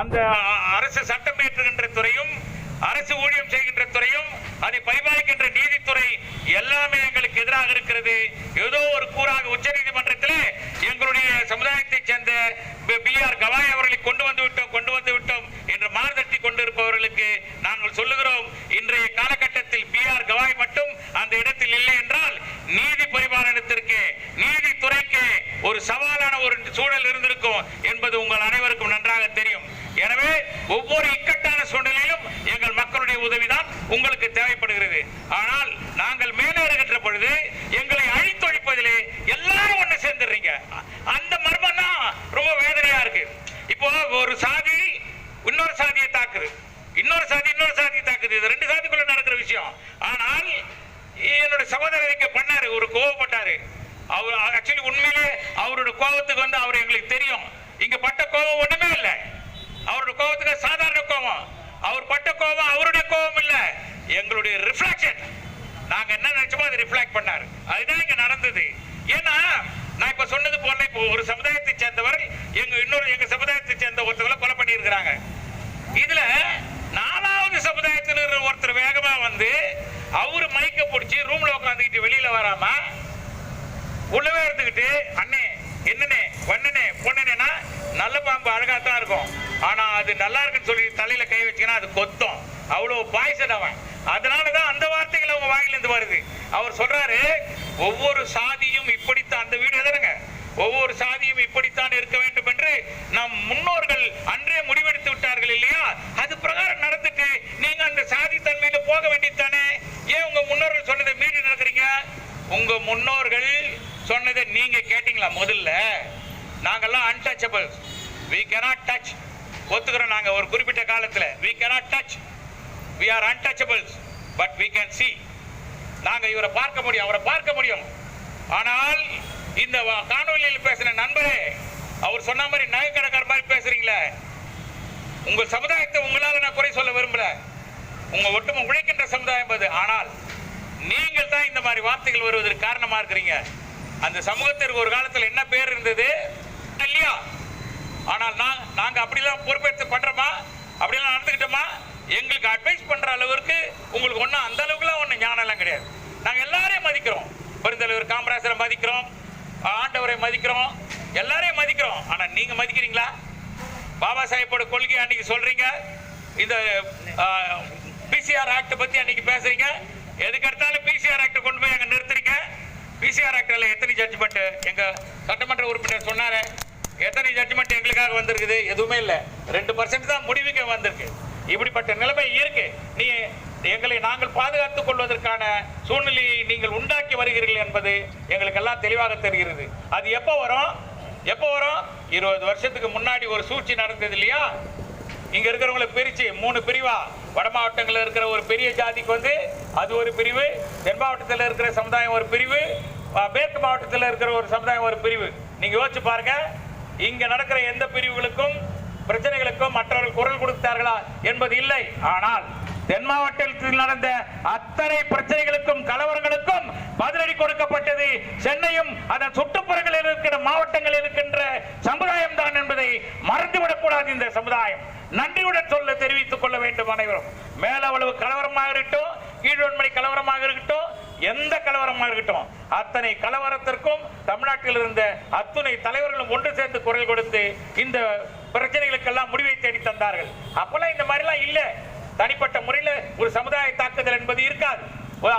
அந்த அரசு சட்டம் இயற்றுகின்ற துறையும் அரசு ஊழியம் செய்கின்ற துறையும் அதை பரிபாலிக்கின்ற நீதித்துறை எல்லாமே எங்களுக்கு எதிராக இருக்கிறது. ஏதோ ஒரு கூறாக உச்ச நீதிமன்றத்தில் எங்களுடைய சமுதாயத்தைச் சேர்ந்த பி ஆர் கவாய் அவர்களை கொண்டு வந்து விட்டோம் கொண்டு வந்து விட்டோம் என்று மாறுதட்டி கொண்டிருப்பவர்களுக்கு நாங்கள் சொல்லுகிறோம். இன்றைய காலகட்டத்தில் பி ஆர் கவாய் மட்டும் அந்த இடத்தில் இல்லை என்றால் நீதி பரிபாலனை சவாலான ஒரு சூழல் இருந்திருக்கும் என்பது உங்கள் அனைவருக்கும் நன்றாக தெரியும். எனவே ஒவ்வொரு இக்கட்டான சூழ்நிலையிலும் எங்கள் மக்களுடைய உதவிதான் உங்களுக்கு தேவைப்படுகிறது. ஆனால் நாங்கள் மேலேறுகின்ற பொழுது எங்களை அழித்தொழிப்பதிலே எல்லாரும் ஒண்ணு சேர்ந்துடுறீங்க. அந்த மர்மம் தான் ரொம்ப வேதனையா இருக்கு. இப்போ ஒரு சாதி இன்னொரு சாதியை தாக்குது. இன்னொரு சாதி இன்னொரு சாதியை தாக்குது. இது ரெண்டு சாதிக்குள்ள நடக்கிற விஷயம். ஆனால் என்னோட சகோதரருக்கு பண்ணாரு ஒரு கோவப்பட்டாரு. அவர் ஆக்சுவலி உண்மையிலே அவரோட கோபத்துக்கு வந்து அவர் எங்களுக்கு தெரியும். இங்க பட்ட கோபம் ஒண்ணுமே இல்லை. அவரோட கோபத்துக்கு சாதாரண கோபம். அவர் பட்ட கோபம் அவருடைய கோபம் இல்ல. எங்களுடைய ரிஃப்ளாக்ஷன் நாங்க என்ன நினைச்சோமோ அதை ரிஃப்ளெக்ட் பண்ணாரு. அதுதான் இங்க நடந்தது. ஏன்னா நான் இப்ப சொன்னது போல இப்போ ஒரு சமுதாயத்தை சேர்ந்தவர் எங்க இன்னொரு எங்க சமுதாயத்தை சேர்ந்த ஒருத்தவங்களை கொலை பண்ணியிருக்கிறாங்க. இதுல நாலாவது சமுதாயத்தில் ஒருத்தர் வேகமா வந்து அவரு மைக்க பிடிச்சி ரூம்ல உட்காந்துக்கிட்டு வெளியில வராம உள்ளவே இருந்துகிட்டு அண்ணே என்னண்ணே வண்ணனே பொண்ணனேனா நல்ல பாம்பு அழகா தான் இருக்கும். ஆனா அது நல்லா இருக்குன்னு சொல்லி தலையில கை வச்சீங்கன்னா அது கொத்தம். அவ்வளவு பாய்சன் அவன். அதனாலதான் அந்த வார்த்தைகள் அவங்க வாயிலிருந்து வருது. அவர் சொல்றாரு ஒவ்வொரு சாதியும் இப்படித்தான் அந்த வீடு எதனுங்க ஒவ்வொரு சாதியும் இப்படித்தான் இருக்க வேண்டும் என்று நம் முன்னோர்கள் அன்றே முடிவெடுத்து விட்டார்கள் இல்லையா? அது பிரகாரம் நடந்துட்டு நீங்க அந்த சாதி தன்மையில போக வேண்டியதானே ஏன் உங்க முன்னோர்கள் சொன்னதை மீறி நடக்கிறீங்க? உங்க முன்னோர்கள் சொன்னதை நீங்க கேட்டீங்களா முதல்ல? நாங்கெல்லாம் அன்டச்சபிள் வி கேனாட் டச் ஒத்துக்கிறோம் நாங்க ஒரு குறிப்பிட்ட காலத்துல. We cannot touch we are untouchables but we can see நாங்க இவரை பார்க்க முடியும் அவரை பார்க்க முடியும். ஆனால் இந்த காணொலியில் பேசின நண்பரே அவர் சொன்ன மாதிரி நகைக்கடைக்கார மாதிரி பேசுறீங்களே. உங்க சமுதாயத்தை உங்களால நான் குறை சொல்ல விரும்பல. உங்க ஒட்டுமொத்த உழைக்கின்ற சமுதாயம் அது. ஆனால் நீங்கள் தான் இந்த மாதிரி வார்த்தைகள் வருவதற்கு காரணமா இருக்கிறீங்க. அந்த சமூகத்திற்கு ஒரு காலத்தில் என்ன பேர் இருந்தது? இல்லையா? ஆனால் நான் நாங்கள் அப்படிலாம் பொறுப்பேற்று பண்ணுறோமா அப்படிலாம் நடந்துக்கிட்டோமா? எங்களுக்கு அட்வைஸ் பண்ணுற அளவுக்கு உங்களுக்கு ஒன்றும் அந்த அளவுக்குலாம் ஒன்றும் ஞானம்லாம் கிடையாது. நாங்கள் எல்லாரையும் மதிக்கிறோம். பெருந்தலைவர் காமராஜரை மதிக்கிறோம். ஆண்டவரை மதிக்கிறோம். எல்லாரையும் மதிக்கிறோம். ஆனால் நீங்கள் மதிக்கிறீங்களா? பாபா சாஹேப்போட கொள்கை அன்னைக்கு சொல்கிறீங்க இந்த பிசிஆர் ஆக்டை பற்றி அன்னைக்கு பேசுகிறீங்க எதுக்கு எடுத்தாலும் பிசிஆர் ஆக்டை கொண்டு போய் அங்கே நிறுத்துறீங்க. பிசிஆர் ஆக்டில் எத்தனை ஜட்ஜ்மெண்ட் எங்கள் சட்டமன்ற உறுப்பினர் சொன்னார் எத்தனை ஜட்ஜ்மெண்ட் எங்களுக்காக வந்திருக்குது? எதுவுமே இல்லை. ரெண்டு பர்சன்ட் தான் முடிவுக்கு வந்திருக்கு. இப்படிப்பட்ட நிலைமை இருக்கு. நீ எங்களை நாங்கள் பாதுகாத்துக் கொள்வதற்கான சூழ்நிலையை நீங்கள் உண்டாக்கி வருகிறீர்கள் என்பது எங்களுக்கு எல்லாம் தெளிவாக தெரிகிறது. அது எப்போ வரும்? எப்போ வரும்? இருபது வருஷத்துக்கு முன்னாடி ஒரு சூழ்ச்சி நடந்தது இல்லையா? இங்க இருக்கிறவங்களை பிரிச்சு மூணு பிரிவா? வட மாவட்டங்களில் இருக்கிற ஒரு பெரிய ஜாதிக்கு வந்து அது ஒரு பிரிவு தென் மாவட்டத்தில் இருக்கிற சமுதாயம் ஒரு பிரிவு மேற்கு மாவட்டத்தில் இருக்கிற ஒரு சமுதாயம் ஒரு பிரிவு. நீங்க யோசிச்சு பாருங்க. இங்க நடக்கிற எந்த பிரிவுகளுக்கும் பிரச்சனைகளுக்கும் மற்றவர்கள் குரல் கொடுத்தார்களா என்பது இல்லை. ஆனால் தென் மாவட்டத்தில் நடந்த அத்தனை பிரச்சனைகளுக்கும் கலவரங்களுக்கும் பதிலடி கொடுக்கப்பட்டது சென்னையும் அதன் சுற்றுப்புறங்களில் இருக்கிற மாவட்டங்களில் இருக்கின்ற சமுதாயம் தான் என்பதை மறந்துவிடக்கூடாது இந்த சமுதாயம். நன்றியுடன் சொல்ல தெரிவித்துக் கொள்ள வேண்டும் அனைவரும். மேலவளவு கலவரமாக இருக்கட்டும் கீழ்வன்மணி கலவரமாக இருக்கட்டும் எந்த கலவரமாக இருக்கட்டும் அத்தனை கலவரத்திற்கும் தமிழ்நாட்டில் இருந்த அத்துணை தலைவர்களும் ஒன்று சேர்ந்து குரல் கொடுத்து இந்த பிரச்சனைகளுக்கெல்லாம் முடிவை தேடி தந்தார்கள். அப்பெல்லாம் இந்த மாதிரிலாம் இல்லை. தனிப்பட்ட முறையில் ஒரு சமுதாய தாக்குதல் என்பது இருக்காது.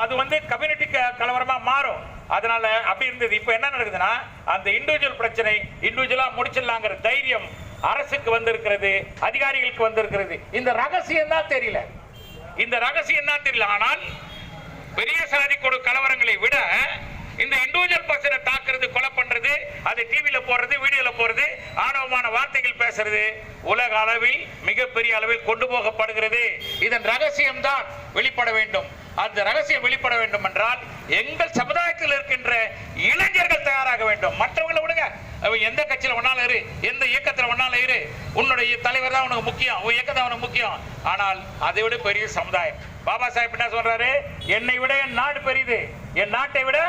அது வந்து கம்யூனிட்டி கலவரமா மாறும். அதனால அப்படி இருந்தது. இப்போ என்ன நடக்குதுன்னா அந்த இண்டிவிஜுவல் பிரச்சனை இண்டிவிஜுவலா முடிச்சிடலாங்கிற தைரியம் அரசுக்கு வந்திருக்கிறது அதிகாரிகளுக்கு வந்திருக்கிறது. இந்த ரகசியம் தான் தெரியல. இந்த ரகசியம் தான் தெரியல. ஆனால் பெரிய சாதி கொடு கலவரங்களை விட இந்த இண்டிவிஜுவல் பர்சனை தாக்குறது கொலை பண்றது அதை டிவியில போடுறது வீடியோல போடுறது ஆணவமான வார்த்தைகள் பேசுறது உலக அளவில் மிகப்பெரிய அளவில் கொண்டு போகப்படுகிறது. இதன் ரகசியம் தான் வெளிப்பட வேண்டும். அந்த ரகசியம் வெளிப்பட வேண்டும் என்றால் எங்கள் சமுதாயத்தில் இருக்கின்ற இளைஞர்கள் தயாராக வேண்டும். மற்றவங்களை விடுங்க. எந்த கட்சியில ஒன்னாலும் இரு எந்த இயக்கத்துல ஒன்னாலும் இரு உன்னுடைய தலைவர் தான் உனக்கு முக்கியம் உன் இயக்கம் தான் உனக்கு முக்கியம். ஆனால் அதை விட பெரிய சமுதாயம். பாபா சாஹிப் என்ன சொல்றாரு? என்னை விட என் நாடு பெரியது என் நாட்டை விட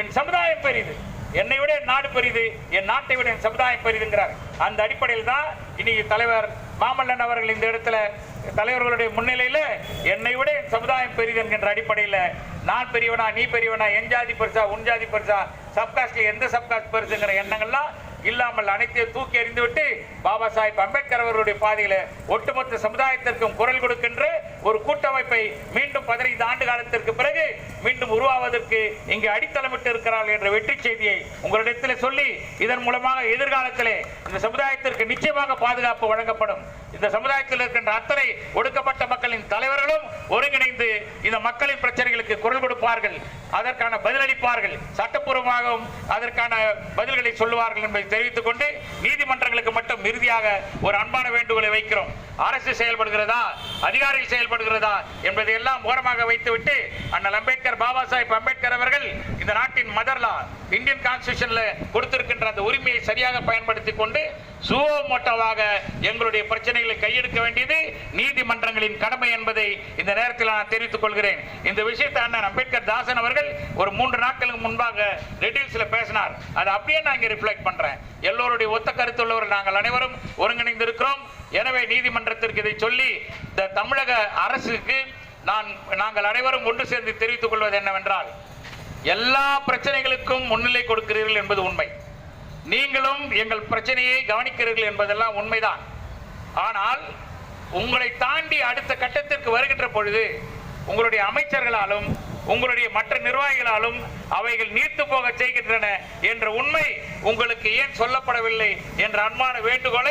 என் சமுதாயம் பெரியது. என்னை விட என் நாடு பெரியது என் நாட்டை விட என் சமுதாயம் பெரியதுங்கிறார். அந்த அடிப்படையில் தான் இன்னைக்கு தலைவர் மாமல்லன் அவர்கள் இந்த இடத்துல தலைவர்களுடைய முன்னிலையில என்னை விட என் சமுதாயம் பெரியது என்கின்ற அடிப்படையில் நான் பெரியவனா நீ பெரியவனா என் ஜாதி பெருசா உன் ஜாதி பெருசா சப்காஸ்ட்ல எந்த சப்காஸ்ட் பெருசுங்கிற எண்ணங்கள்லாம் இல்லாமல் அனைத்தையும் தூக்கி எறிந்துவிட்டு பாபா சாஹிப் அம்பேத்கர் அவர்களுடைய பாதையில ஒட்டுமொத்த சமுதாயத்திற்கும் குரல் கொடுக்கின்ற ஒரு கூட்டமைப்பை மீண்டும் பதினைந்து ஆண்டு காலத்திற்கு பிறகு மீண்டும் உருவாவதற்கு இங்கு அடித்தளமிட்டு இருக்கிறார்கள் என்ற வெற்றி செய்தியை உங்களிடத்தில் சொல்லி இதன் மூலமாக எதிர்காலத்திலே இந்த சமுதாயத்திற்கு நிச்சயமாக பாதுகாப்பு வழங்கப்படும். இந்த சமுதாயத்தில் இருக்கின்ற அத்தனை ஒடுக்கப்பட்ட மக்களின் தலைவர்களும் ஒருங்கிணைந்து இந்த மக்களின் பிரச்சனைகளுக்கு குரல் கொடுப்பார்கள். அதற்கான பதிலளிப்பார்கள். சட்டப்பூர்வமாகவும் அதற்கான பதில்களை சொல்லுவார்கள் என்பதை தெரிவித்துக் கொண்டு நீதிமன்றங்களுக்கு மட்டும் இறுதியாக ஒரு அன்பான வேண்டுகோளை வைக்கிறோம். அரசு செயல்படுகிறதா? அதிகாரிகள் செயல்படுகிறதா? என்பதை எல்லாம் ஓரமாக வைத்துவிட்டு அண்ணல் அம்பேத்கர் பாபா சாஹிப் அம்பேத்கர் மதர்லா இந்தியன் கான்ஸ்டியூஷன்ல கொடுத்திருக்கின்ற அந்த உரிமையை சரியாக பயன்படுத்தி கொண்டு சுவோமோட்டோவாக எங்களுடைய பிரச்சனைகளை கையெடுக்க வேண்டியது நீதிமன்றங்களின் கடமை என்பதை இந்த நேரத்தில் நான் தெரிவித்துக் கொள்கிறேன். இந்த விஷயத்தை அண்ணன் அம்பேத்கர் தாசன் அவர்கள் ஒரு மூன்று நாட்களுக்கு முன்பாக டீட்டெயில்ஸ்ல பேசினார். அதை அப்படியே நான் இங்கே ரிஃப்ளெக்ட் பண்றேன். எல்லோருடைய ஒத்த கருத்துள்ளவர்கள் நாங்கள் அனைவரும் ஒருங்கிணைந்து இருக்கிறோம் எனவே நீதிமன்றத்திற்கு இதை சொல்லி இந்த தமிழக அரசுக்கு நான் நாங்கள் அனைவரும் ஒன்று சேர்ந்து தெரிவித்துக் கொள்வது என்னவென்றால் எல்லா பிரச்சனைகளுக்கும் முன்னிலை கொடுக்கிறீர்கள் என்பது உண்மை. நீங்களும் எங்கள் பிரச்சனையை கவனிக்கிறீர்கள் என்பதெல்லாம் உண்மைதான். ஆனால் உங்களை தாண்டி அடுத்த கட்டத்திற்கு வருகின்ற பொழுது உங்களுடைய அமைச்சர்களாலும் உங்களுடைய மற்ற நிர்வாகிகளாலும் அவைகள் நீர்த்து போக செய்கின்றன என்ற உண்மை உங்களுக்கு ஏன் சொல்லப்படவில்லை என்ற அன்பான வேண்டுகோளை